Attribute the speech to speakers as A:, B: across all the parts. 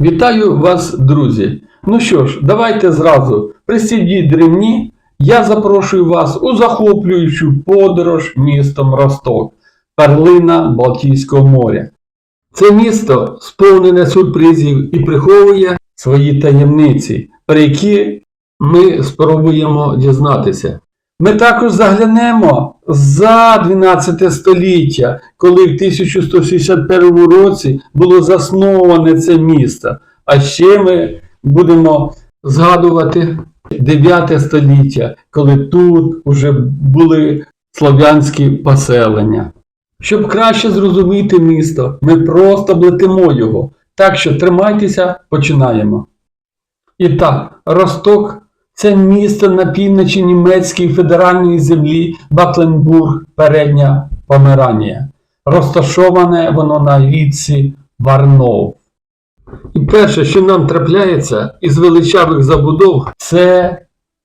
A: Вітаю вас, друзі! Ну що ж, давайте зразу присідіть ремні. Я запрошую вас у захоплюючу подорож містом Росток, перлина Балтійського моря. Це місто сповнене сюрпризів і приховує свої таємниці, про які ми спробуємо дізнатися. Ми також заглянемо за 12 століття, коли в 1161 році було засноване це місто. А ще ми будемо згадувати 9 століття, коли тут вже були слов'янські поселення. Щоб краще зрозуміти місто, ми просто блетимо його. Так що тримайтеся, починаємо. І так, Росток це місто на півночі німецької федеральної землі Бакленбург, передня Померанія. Розташоване воно на річці Варнов. І перше, що нам трапляється із величавих забудов, це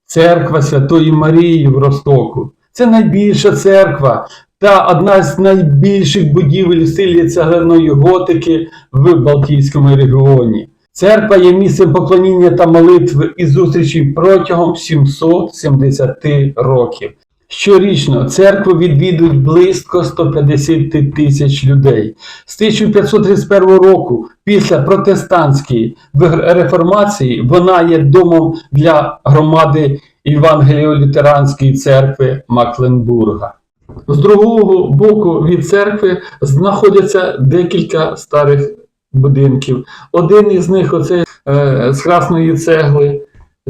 A: церква Святої Марії в Ростоку. Це найбільша церква та одна з найбільших будівель в стилі цегляної готики в Балтійському регіоні. Церква є місцем поклоніння та молитви і зустрічей протягом 770 років. Щорічно церкву відвідують близько 150 тисяч людей. З 1531 року, після протестантської реформації, вона є домом для громади Євангеліо-Лютеранської церкви Макленбурга. З другого боку від церкви знаходяться декілька старих будинків. Один із них оце е, з красної цегли.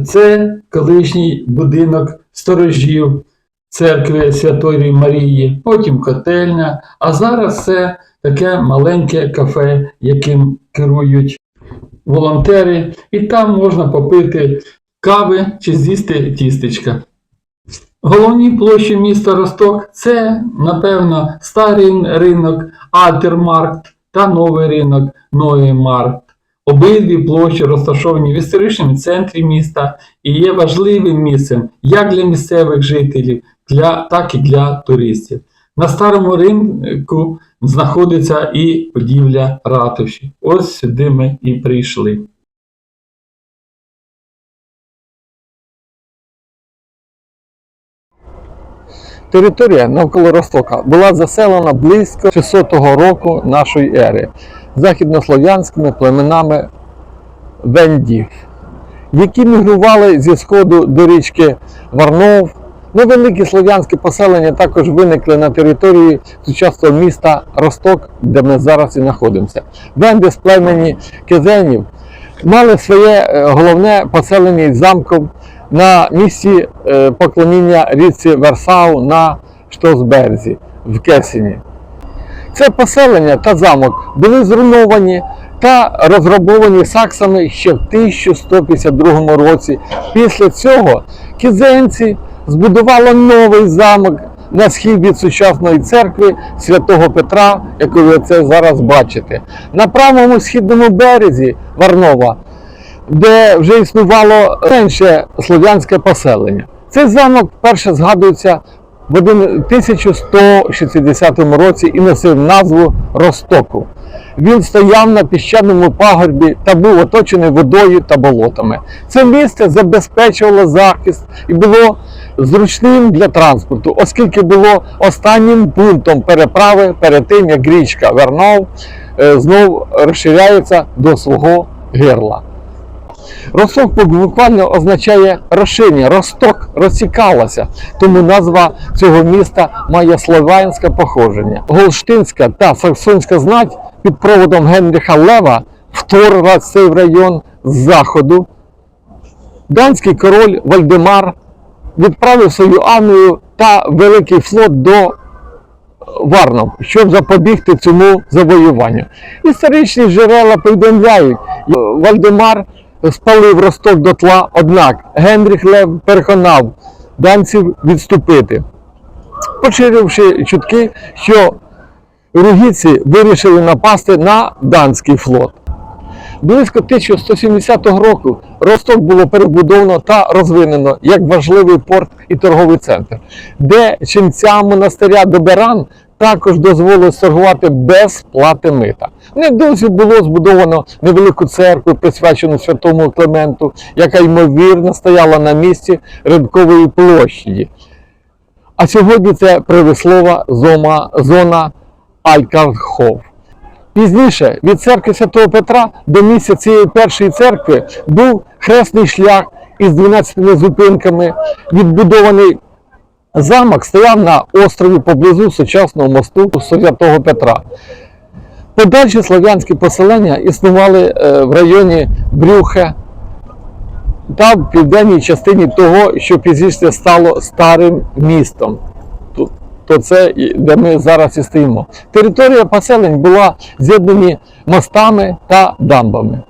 A: Це колишній будинок сторожів церкви Святої Марії, потім котельня. А зараз це таке маленьке кафе, яким керують волонтери, і там можна попити кави чи з'їсти тістечка. Головні площі міста Росток це, напевно, старий ринок Альтермаркт та новий ринок Новий Март. Обидві площі розташовані в історичному центрі міста і є важливим місцем як для місцевих жителів, для, так і для туристів. На старому ринку знаходиться і будівля ратуші. Ось сюди ми і прийшли.
B: Територія навколо Ростока була заселена близько 600 року нашої ери західнослов'янськими племенами вендів, які мігрували зі сходу до річки Варнов. Невеликі слов'янські поселення також виникли на території сучасного міста Росток, де ми зараз і знаходимося. Венди з племені Кезенів мали своє е, головне поселення із замком на місці е, поклоніння річці Версау на Штосберзі в Кесіні. Це поселення та замок були зруйновані та розграбовані саксами ще в 1152 році. Після цього кізенці збудували новий замок на схід від сучасної церкви святого Петра, яку ви це зараз бачите. На правому східному березі Варнова де вже існувало менше слов'янське поселення. Цей замок вперше згадується в 1160 році і носив назву Ростоку. Він стояв на піщаному пагорбі та був оточений водою та болотами. Це місце забезпечувало захист і було зручним для транспорту, оскільки було останнім пунктом переправи перед тим, як річка Вернов е, знов розширяється до свого гирла. Росток буквально означає розширення, росток розсікалася, тому назва цього міста має слов'янське походження. Голштинська та саксонська знать під проводом Генріха Лева вторгла цей район з заходу. Данський король Вальдемар відправив свою армію та великий флот до Варнов, щоб запобігти цьому завоюванню. Історичні джерела повідомляють, Вальдемар спалив Росток дотла, однак Генріх Лев переконав данців відступити, поширивши чутки, що ругіці вирішили напасти на данський флот. Близько 1170 року Росток було перебудовано та розвинено як важливий порт і торговий центр, де ченцям монастиря Доберан також дозволилось торгувати без плати мита. Невдовзі було збудовано невелику церкву, присвячену святому Клементу, яка ймовірно стояла на місці ринкової площаді. А сьогодні це привислова зона, зона Алькархов. Пізніше від церкви Святого Петра до місця цієї першої церкви був хресний шлях із 12 зупинками. Відбудований замок стояв на острові поблизу сучасного мосту Святого Петра. Подальші слов'янські поселення існували е, в районі Брюхе та в південній частині того, що пізніше стало старим містом. То це, де ми зараз і стоїмо. Територія поселень була з'єднані мостами та дамбами.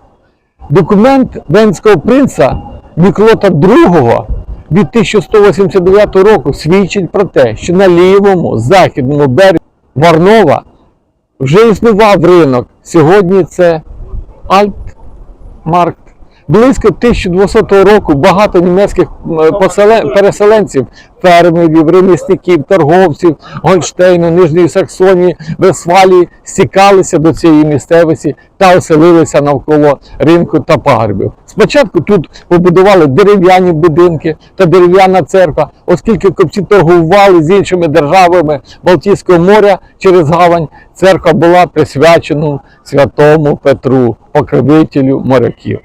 B: Документ Венського принца Міклота II від 1189 року свідчить про те, що на лівому західному березі Варнова вже існував ринок. Сьогодні це Альтмаркт. Близько 1200 року багато німецьких е, поселе- переселенців, фермерів, ремісників, торговців Гольштейну, Нижньої Саксонії, Весфалії стікалися до цієї місцевості та оселилися навколо ринку та пагорбів. Спочатку тут побудували дерев'яні будинки та дерев'яна церква, оскільки копці торгували з іншими державами Балтійського моря через гавань, церква була присвячена святому Петру, покровителю моряків.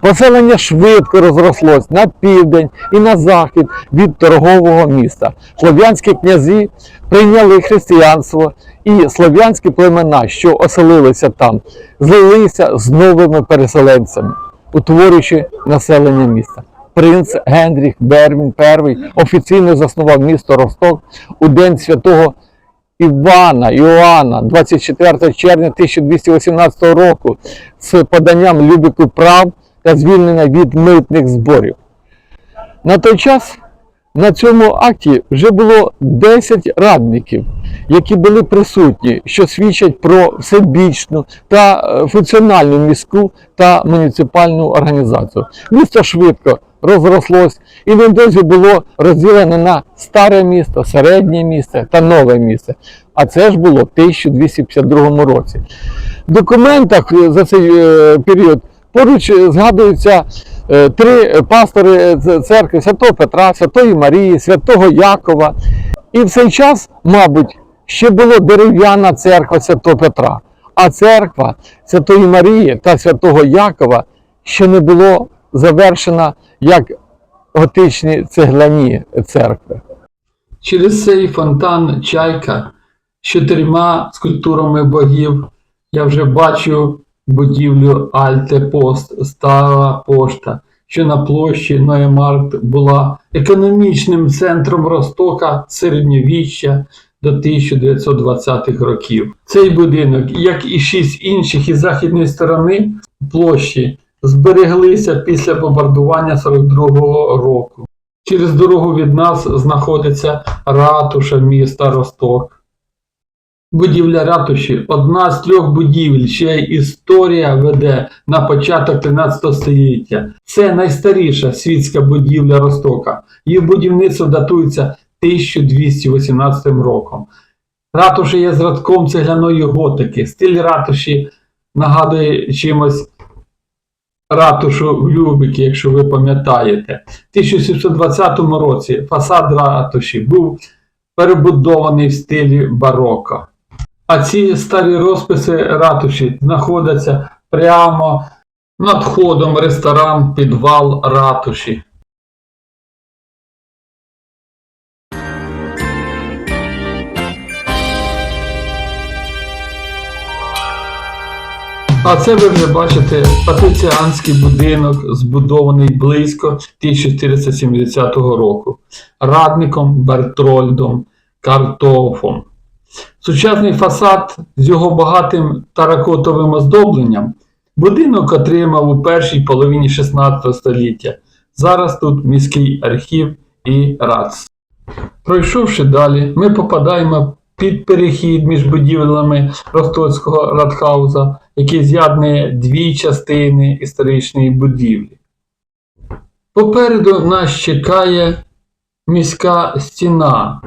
B: Поселення швидко розрослось на південь і на захід від торгового міста. Слов'янські князі прийняли християнство, і слов'янські племена, що оселилися там, злилися з новими переселенцями, утворюючи населення міста. Принц Генріх Бермін І офіційно заснував місто Росток у день святого Івана Іоанна 24 червня 1218 року з поданням Любіку прав та звільнення від митних зборів. На той час на цьому акті вже було 10 радників, які були присутні, що свідчать про всебічну та е, функціональну міську та муніципальну організацію. Місто швидко розрослось і невдовзі було розділено на старе місто, середнє місто та нове місто. А це ж було в 1252 році. В документах е, за цей е, період поруч е, згадуються е, три пастори е, церкви Святого Петра, Святої Марії, Святого Якова. І в цей час, мабуть, ще була дерев'яна церква Святого Петра, а церква Святої Марії та Святого Якова ще не було завершена як готичні цегляні церкви.
A: Через цей фонтан чайка з чотирма скульптурами богів я вже бачу будівлю Альте Пост, стара пошта, що на площі Ноємаркт була економічним центром Ростока середньовіччя до 1920-х років. Цей будинок, як і шість інших із західної сторони площі, збереглися після бомбардування 42-го року. Через дорогу від нас знаходиться ратуша міста Росток. Будівля ратуші одна з трьох будівель, ще історія веде на початок 13 століття. Це найстаріша світська будівля Ростока. Її будівництво датується 1218 роком. Ратуша є зразком цегляної готики. Стиль ратуші нагадує чимось ратушу в Любикі, якщо ви пам'ятаєте. В 1720 році фасад ратуші був перебудований в стилі бароко. А ці старі розписи ратуші знаходяться прямо над входом ресторан підвал ратуші. А це ви вже бачите патриціанський будинок, збудований близько 1470 року, радником Бертрольдом Картофом. Сучасний фасад з його багатим таракотовим оздобленням будинок отримав у першій половині 16 століття. Зараз тут міський архів і РАЦ. Пройшовши далі, ми попадаємо під перехід між будівлями Ростоцького радхауза, який з'єднує дві частини історичної будівлі. Попереду нас чекає міська стіна.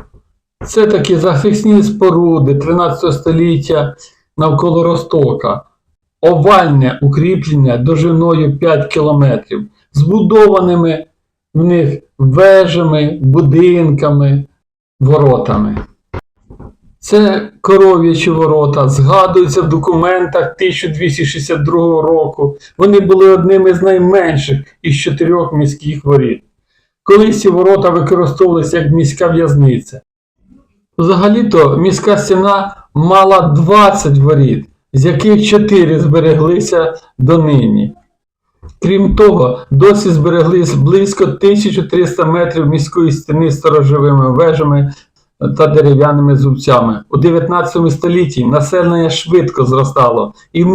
A: Це такі захисні споруди 13 століття навколо Ростока. Овальне укріплення довжиною 5 кілометрів, збудованими в них вежами, будинками, воротами. Це коров'ячі ворота, згадуються в документах 1262 року. Вони були одними з найменших із чотирьох міських воріт. Колись ці ворота використовувалися як міська в'язниця. Взагалі-то міська стіна мала 20 воріт, з яких 4 збереглися донині. Крім того, досі збереглись близько 1300 метрів міської стіни сторожовими вежами та дерев'яними зубцями. У 19 столітті населення швидко зростало, і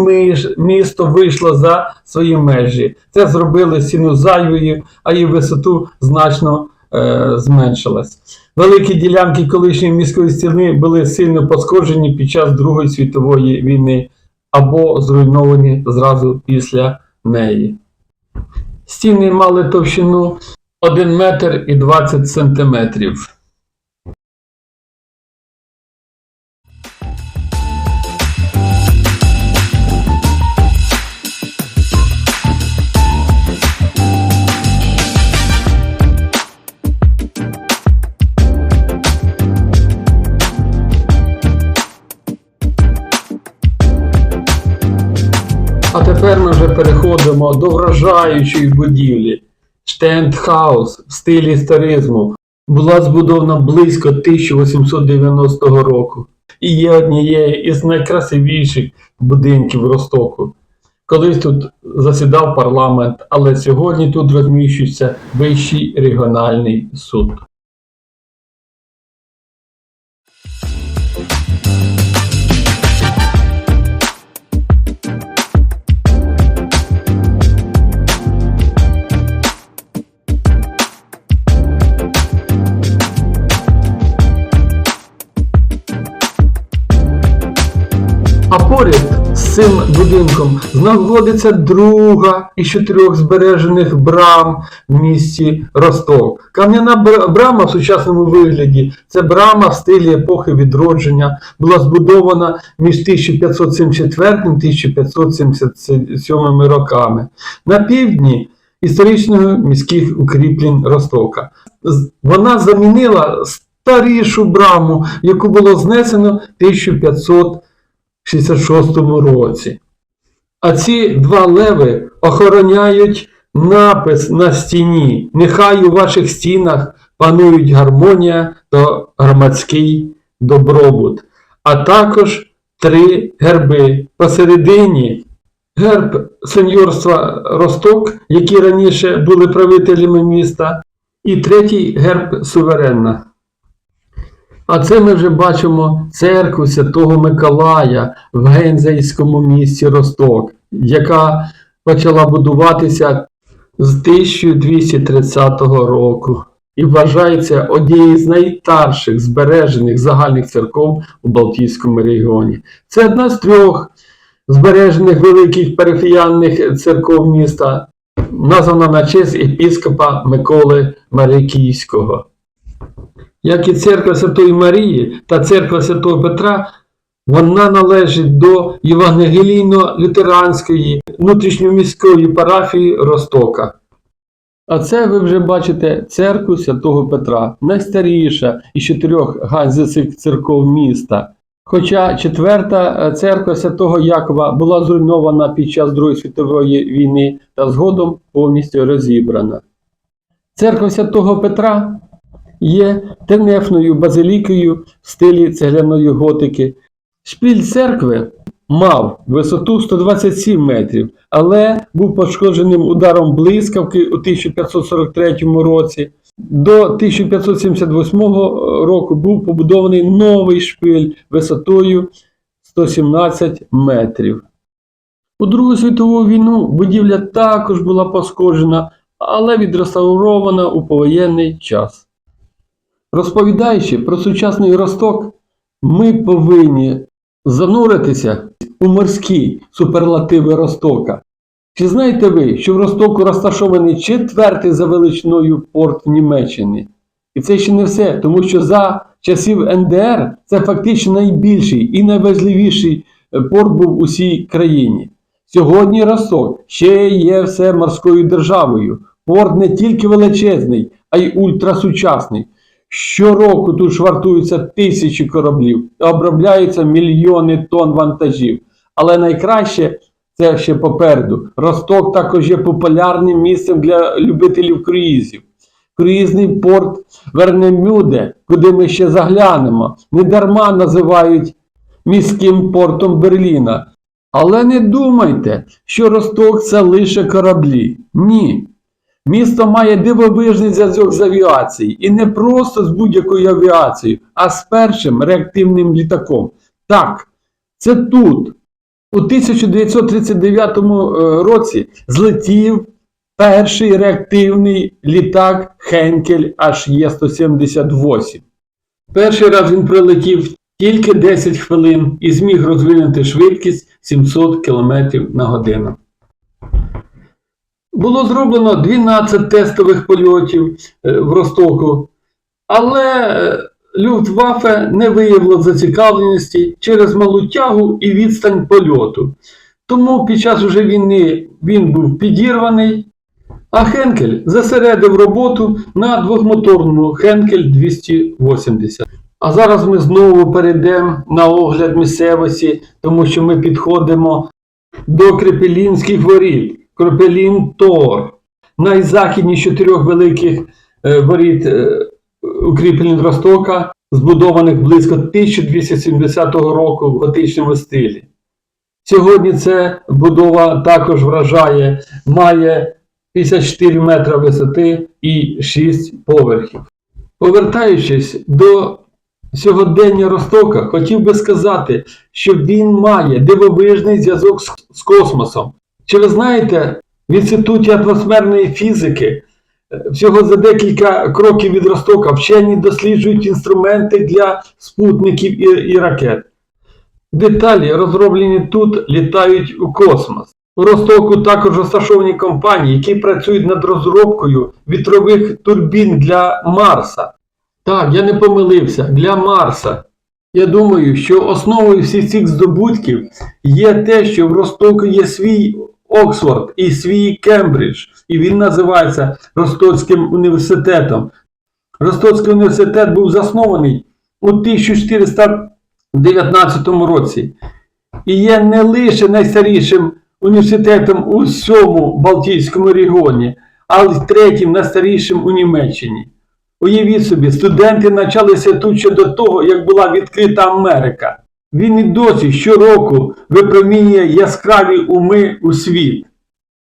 A: місто вийшло за свої межі. Це зробили стіну зайвою, а її висоту значно зменшилась. Великі ділянки колишньої міської стіни були сильно пошкоджені під час Другої світової війни або зруйновані зразу після неї. Стіни мали товщину 1 метр і 20 сантиметрів. Переходимо до вражаючої будівлі. Штендхаус в стилі історизму була збудована близько 1890 року і є однією із найкрасивіших будинків Ростоку. Колись тут засідав парламент, але сьогодні тут розміщується Вищий регіональний суд. Поряд з цим будинком знаходиться друга із чотирьох збережених брам в місті Росток. Кам'яна брама в сучасному вигляді це брама в стилі епохи відродження, була збудована між 1574 1577 роками. На півдні історичного міських укріплень Ростока. Вона замінила старішу браму, яку було знесено в 1500 66 році. А ці два леви охороняють напис на стіні. Нехай у ваших стінах панують гармонія та громадський добробут. А також три герби. Посередині герб сеньорства Росток, які раніше були правителями міста, і третій герб суверенна. А це ми вже бачимо церкву Святого Миколая в Гензейському місті Росток, яка почала будуватися з 1230 року і вважається однією з найстарших збережених загальних церков у Балтійському регіоні. Це одна з трьох збережених великих парафіяльних церков міста, названа на честь епіскопа Миколи Марикійського. Як і церква Святої Марії та церква Святого Петра, вона належить до Євангелійно-лютеранської внутрішньоміської парафії Ростока. А це ви вже бачите церкву Святого Петра, найстаріша із чотирьох ганзицьких церков міста. Хоча четверта е, церква Святого Якова була зруйнована під час Другої світової війни та згодом повністю розібрана. Церква Святого Петра є тенефною базилікою в стилі цегляної готики. Шпіль церкви мав висоту 127 метрів, але був пошкодженим ударом блискавки у 1543 році. До 1578 року був побудований новий шпиль висотою 117 метрів. У Другу світову війну будівля також була пошкоджена, але відреставрована у повоєнний час. Розповідаючи про сучасний Росток, Ми повинні зануритися у морські суперлативи Ростока. Чи знаєте ви, що в Ростоку розташований четвертий за величиною порт в Німеччині? І це ще не все, тому що за часів НДР це фактично найбільший і найважливіший е, порт був у всій країні. Сьогодні Росток ще є все морською державою. Порт не тільки величезний, а й ультрасучасний. Щороку тут швартуються тисячі кораблів, обробляються мільйони тонн вантажів. Але найкраще це ще попереду. Росток також є популярним місцем для любителів круїзів. Круїзний порт Вернемюде, куди ми ще заглянемо, недарма називають міським портом Берліна. Але не думайте, що Росток це лише кораблі. Ні. Місто має дивовижний зв'язок з авіацією. І не просто з будь-якою авіацією, а з першим реактивним літаком. Так, це тут. У 1939 році злетів перший реактивний літак Хенкель HE-178. Перший раз він прилетів тільки 10 хвилин і зміг розвинути швидкість 700 км на годину. Було зроблено 12 тестових польотів е, в Ростоку, але е, Люфтваффе не виявило зацікавленості через малу тягу і відстань польоту. Тому під час уже війни він був підірваний, а Хенкель засередив роботу на двохмоторному Хенкель 280. А зараз ми знову перейдемо на огляд місцевості, тому що ми підходимо до Крепелінських воріт. Крепелін Тор. Найзахідніші з чотирьох великих е, воріт е, укріплень Ростока, збудованих близько 1270 року в готичному стилі. Сьогодні ця будова також вражає, має 54 метра висоти і 6 поверхів. Повертаючись до сьогодення Ростока, хотів би сказати, що він має дивовижний зв'язок з космосом. Чи ви знаєте, в Інституті атмосферної фізики е, всього за декілька кроків від Ростока вчені досліджують інструменти для спутників і, і ракет. Деталі, розроблені тут, літають у космос. У Ростоку також розташовані компанії, які працюють над розробкою вітрових турбін для Марса. Так, я не помилився, для Марса. Я думаю, що основою всіх цих здобутків є те, що в Ростоку є свій Оксфорд і свій Кембридж, і він називається Ростоцьким університетом. Ростоцький університет був заснований у 1419 році і є не лише найстарішим університетом у всьому Балтійському регіоні, а й третім найстарішим у Німеччині. Уявіть собі, студенти навчалися тут ще до того, як була відкрита Америка. Він і досі щороку випромінює яскраві уми у світ.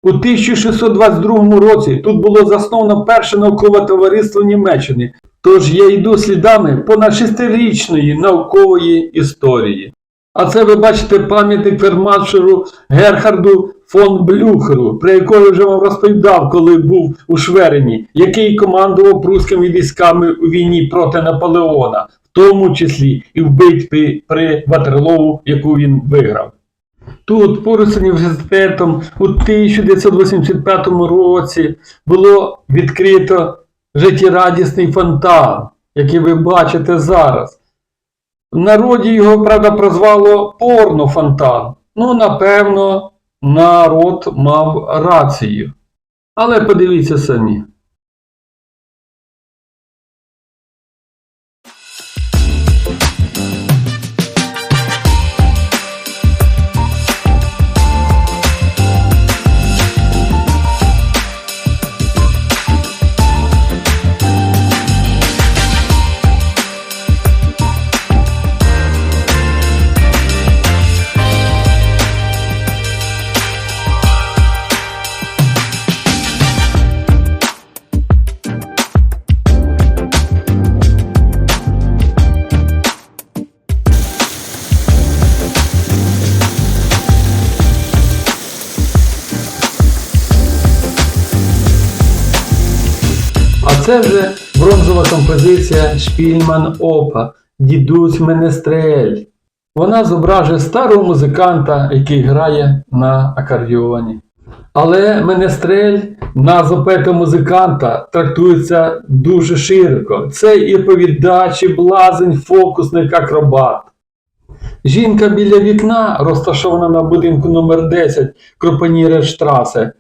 A: У 1622 році тут було засновано перше наукове товариство Німеччини, тож я йду слідами понад шестирічної наукової історії. А це ви бачите пам'ятник фермашеру Герхарду фон Блюхеру, про якого вже вам розповідав, коли був у Шверені, який командував прусскими військами у війні проти Наполеона, тому числі і в битві при Ватерлоу, яку він виграв. Тут, поруч з університетом, у 1985 році було відкрито життєрадісний фонтан, який ви бачите зараз. В народі його, правда, прозвало порнофонтан. Ну, напевно, народ мав рацію. Але подивіться самі. Композиція Шпільман Опа дідусь Менестрель. Вона зображує старого музиканта, який грає на акордіоні. Але Менестрель, назва поета музиканта, трактується дуже широко. Це і повідач, і блазень, фокусник, акробат. Жінка біля вікна, розташована на будинку номер 10 Кропанірерштрасе.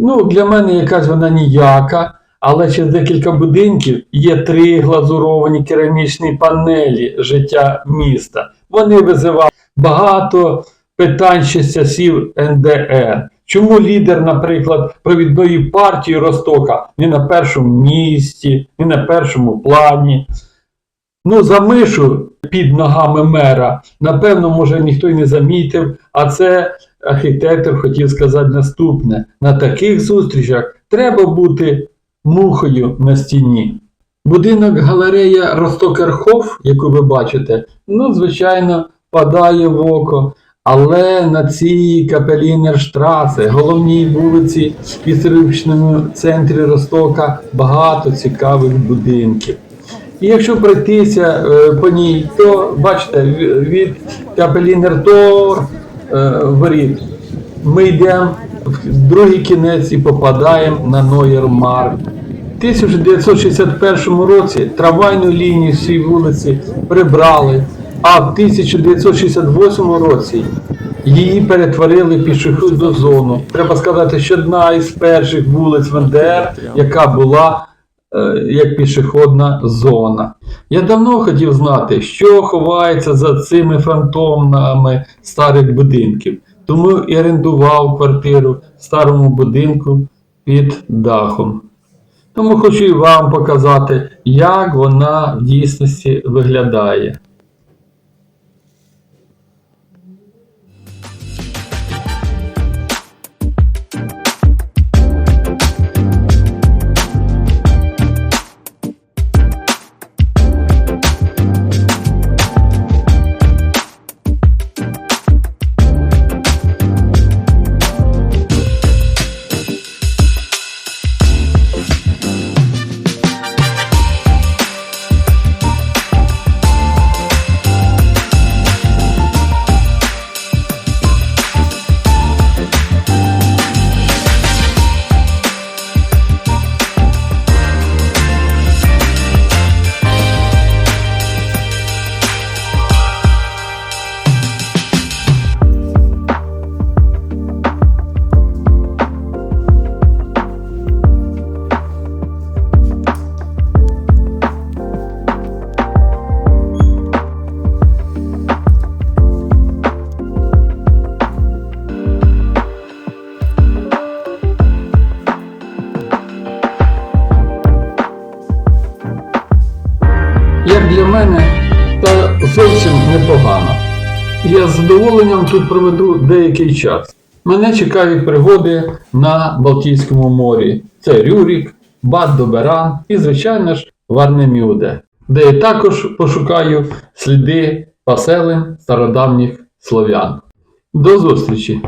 A: Ну, для мене якась вона ніяка, але через декілька будинків є три глазуровані керамічні панелі життя міста. Вони визивають багато питань ще з часів НДР. Чому лідер, наприклад, провідної партії Ростока не на першому місці, не на першому плані? Ну, за мишу під ногами мера, напевно, може ніхто й не замітив, а це архітектор хотів сказати наступне: на таких зустрічах треба бути мухою на стіні. Будинок галерея Ростокерхоф, яку ви бачите, ну, звичайно, падає в око. Але на цій Капелінерштрасе, головній вулиці в історичному центрі Ростока, багато цікавих будинків. І якщо пройтися е, по ній, то бачите, від Капелінертор е, воріт ми йдемо другий кінець і попадаємо на Нойермарк. В 1961 році трамвайну лінію всій вулиці прибрали, а в 1968 році її перетворили в пішохідну зону. Треба сказати, що одна із перших вулиць в НДР, яка була е, як пішохідна зона. Я давно хотів знати, що ховається за цими фантомами старих будинків. Тому і орендував квартиру в старому будинку під дахом. Тому хочу і вам показати, як вона в дійсності виглядає. Зовсім непогано. Я з задоволенням тут проведу деякий час. Мене чекають пригоди на Балтійському морі. Це Рюрік, Бад Доберан і, звичайно ж, Варнемюде, де я також пошукаю сліди поселень стародавніх слов'ян. До зустрічі!